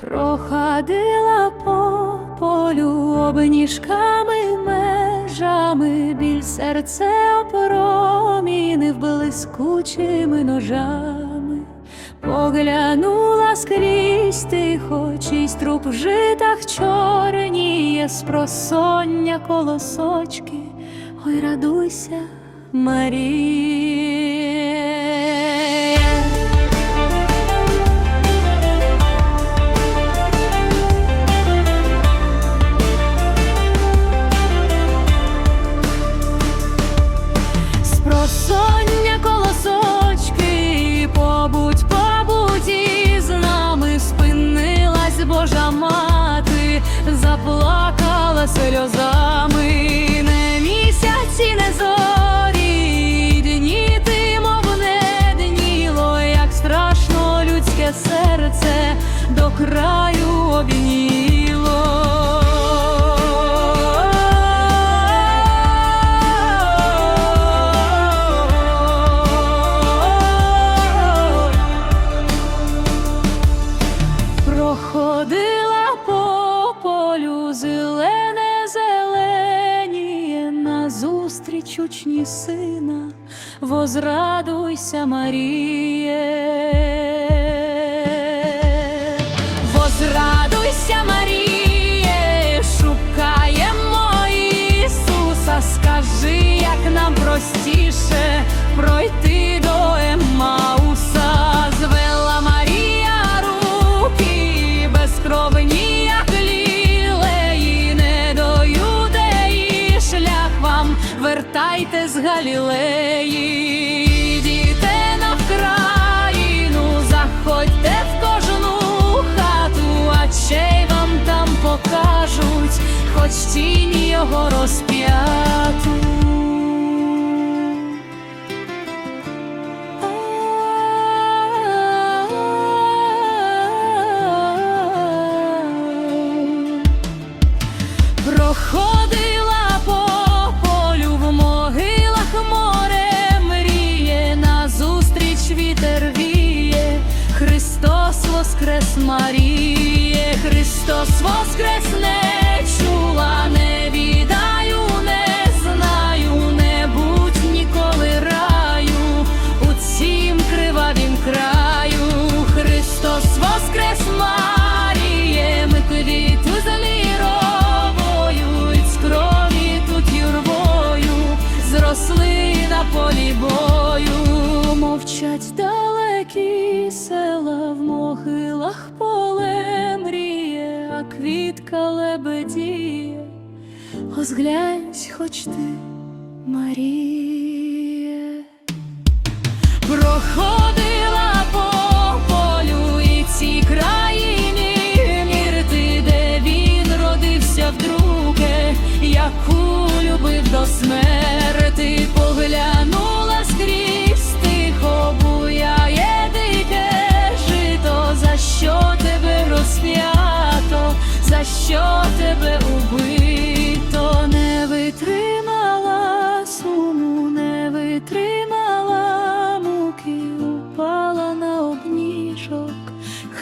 проходила по полю обніжками межами, біль серце опромінив блискучими ножами, поглянула скрізь тихо, чийсь труп в житах чорніє з просоння колосочки, ой, радуйся, Марія. Сльозами, не місяці, не зорі, дні ти, мов не дніло, як страшно людське серце до краю обніло. Проходила по полю зелене зеленіє назустріч учні сина, возрадуйся, Маріє. Возрадуйся, Маріє, шукаємо Ісуса, скажи, як нам простіше пройти вертайте з Галілеї, Христос воскрес не чула, не відаю, не знаю, не будь ніколи раю. У цім кривавім краю, Христос воскрес ми квіту заліровою, і з крові тут юрбою, зросли на полі бою, мовчать далекі села в могилах квітка лебедіє, озглянься, хоч ти, Марія. Проходила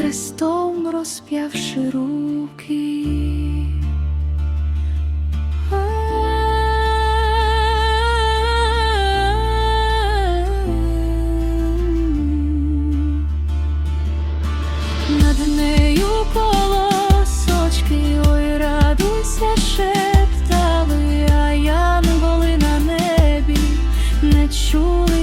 Христом розп'явши руки. Над нею колосочки, ой, радуйся шептали, а я не були на небі, не чула.